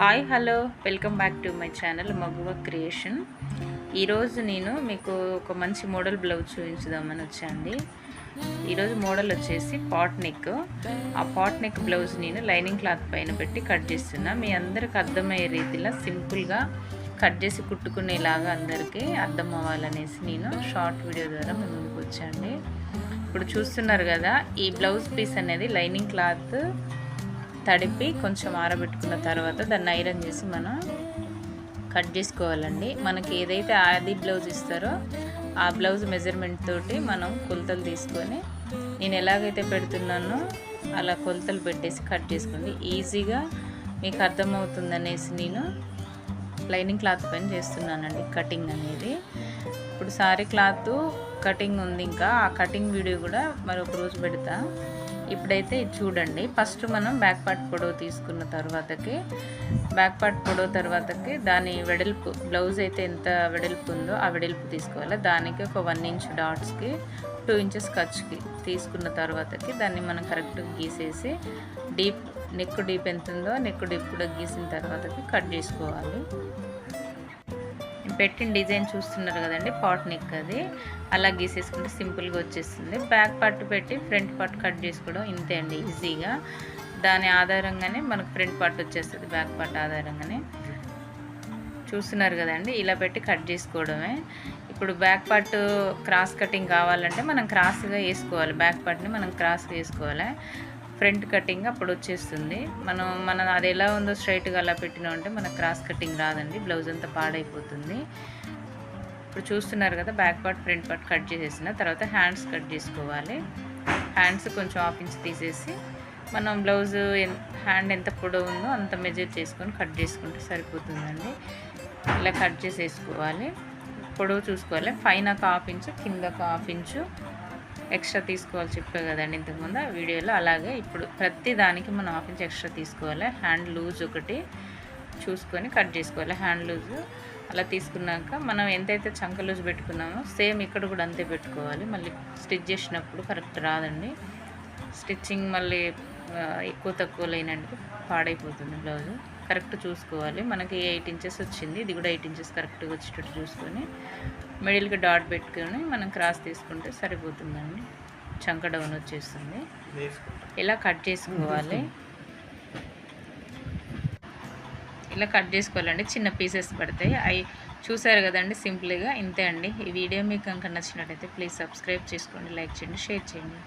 Hi hello. Welcome back to my channel Maguva creation. ఈరోజు నేను మీకు ఒక మంచి మోడల్ బ్లౌజ్ చూపించుదామని వచ్చాండి ఈరోజు మోడల్ వచ్చేసి పాట్ నెక్. ఆ పాట్ నెక్ బ్లౌజ్ నేను లైనింగ్ క్లాత్ పైన పెట్టి కట్ చేస్తున్నా. మీ అందరికి అర్థమయ్యే రీతిలో సింపుల్గా కట్ చేసి కుట్టుకునేలాగా అందరికీ అర్థం అవ్వాలనేసి నేను షార్ట్ వీడియో ద్వారా ముందుకు వచ్చాండి ఇప్పుడు చూస్తున్నారు కదా ఈ బ్లౌజ్ పీస్ అనేది లైనింగ్ క్లాత్ తడిపి కొంచెం ఆరబెట్టుకున్న తర్వాత దాన్ని ఐరన్ చేసి మనం కట్ చేసుకోవాలండి. మనకి ఏదైతే ఆది బ్లౌజ్ ఇస్తారో ఆ బ్లౌజ్ మెజర్మెంట్ తోటి మనం కొలతలు తీసుకొని నేను ఎలాగైతే పెడుతున్నానో అలా కొలతలు పెట్టేసి కట్ చేసుకోండి. ఈజీగా మీకు అర్థమవుతుందనేసి నేను లైనింగ్ క్లాత్ పైన చేస్తున్నానండి కటింగ్ అనేది. ఇప్పుడు సారీ క్లాత్ కటింగ్ ఉంది ఇంకా. ఆ కటింగ్ వీడియో కూడా మరొక రోజు పెడతా. ఇప్పుడైతే ఇది చూడండి. ఫస్ట్ మనం బ్యాక్ పార్ట్ పొడవు తీసుకున్న తర్వాతకి బ్యాక్ పార్ట్ పొడవు తర్వాతకి దాని వెడల్పు బ్లౌజ్ అయితే ఎంత వెడల్పు ఉందో ఆ వెడల్పు తీసుకోవాలి. దానికి ఒక వన్ ఇంచ్ డాట్స్కి టూ ఇంచెస్ ఖర్చుకి తీసుకున్న తర్వాతకి దాన్ని మనం కరెక్ట్గా గీసేసి డీప్ నెక్ డీప్ ఎంత ఉందో నెక్ డీప్ కూడా గీసిన తర్వాతకి కట్ చేసుకోవాలి. పెట్టిన డిజైన్ చూస్తున్నారు కదండి పాట్ నెక్ అది. అలా గీసేసుకుంటే సింపుల్గా వచ్చేస్తుంది. బ్యాక్ పార్ట్ పెట్టి ఫ్రంట్ పార్ట్ కట్ చేసుకోవడం ఇంతే అండి ఈజీగా. దాని ఆధారంగానే మనకు ఫ్రంట్ పార్ట్ వచ్చేస్తుంది బ్యాక్ పార్ట్ ఆధారంగానే. చూస్తున్నారు కదండి ఇలా పెట్టి కట్ చేసుకోవడమే. ఇప్పుడు బ్యాక్ పార్ట్ క్రాస్ కటింగ్ కావాలంటే మనం క్రాస్గా వేసుకోవాలి. బ్యాక్ పార్ట్ని మనం క్రాస్గా వేసుకోవాలి. ఫ్రంట్ కటింగ్ అప్పుడు వచ్చేస్తుంది. మనం మన అది ఎలా ఉందో స్ట్రైట్గా అలా పెట్టినామంటే మనకు క్రాస్ కటింగ్ రాదండి. బ్లౌజ్ అంతా పాడైపోతుంది. ఇప్పుడు చూస్తున్నారు కదా back part front part cut చేసేసిన. తర్వాత హ్యాండ్స్ కట్ చేసుకోవాలి. హ్యాండ్స్ కొంచెం హాఫ్ ఇంచ్ తీసేసి మనం బ్లౌజ్ హ్యాండ్ ఎంత పొడవు ఉందో అంత మెజర్ చేసుకొని కట్ చేసుకుంటే సరిపోతుందండి. ఇలా కట్ చేసేసుకోవాలి. పొడవు చూసుకోవాలి. పైన ఒక హాఫ్ ఇంచు కింద ఒక హాఫ్ ఇంచు. ఎక్స్ట్రా తీసుకోవాలి చెప్పే కదండి ఇంతకుముందు ఆ వీడియోలో. అలాగే ఇప్పుడు ప్రతి దానికి మనం హాఫ్ ఇంచ్ ఎక్స్ట్రా తీసుకోవాలి. హ్యాండ్ లూజ్ ఒకటి చూసుకొని కట్ చేసుకోవాలి. హ్యాండ్ లూజ్ అలా తీసుకున్నాక మనం ఎంతైతే చంక లూజ్ పెట్టుకున్నామో సేమ్ ఇక్కడ కూడా అంతే పెట్టుకోవాలి. మళ్ళీ స్టిచ్ చేసినప్పుడు కరెక్ట్ రాదండి. స్టిచ్చింగ్ మళ్ళీ ఎక్కువ తక్కువ లేనందుకు పాడైపోతుంది బ్లౌజు. కరెక్ట్ చూసుకోవాలి. మనకి ఎయిట్ ఇంచెస్ వచ్చింది. ఇది కూడా ఎయిట్ ఇంచెస్ కరెక్ట్గా వచ్చేటట్టు చూసుకొని మిడిల్కి డాట్ పెట్టుకొని మనం క్రాస్ తీసుకుంటే సరిపోతుందండి. చంక డౌన్ వచ్చేస్తుంది. ఇలా కట్ చేసుకోవాలి. ఇలా కట్ చేసుకోవాలండి. చిన్న పీసెస్ పడతాయి. అవి చూసారు కదండి సింపుల్గా. ఇంతే అండి. ఈ వీడియో మీకు కనుక నచ్చినట్టయితే ప్లీజ్ సబ్స్క్రైబ్ చేసుకోండి లైక్ చేయండి షేర్ చేయండి.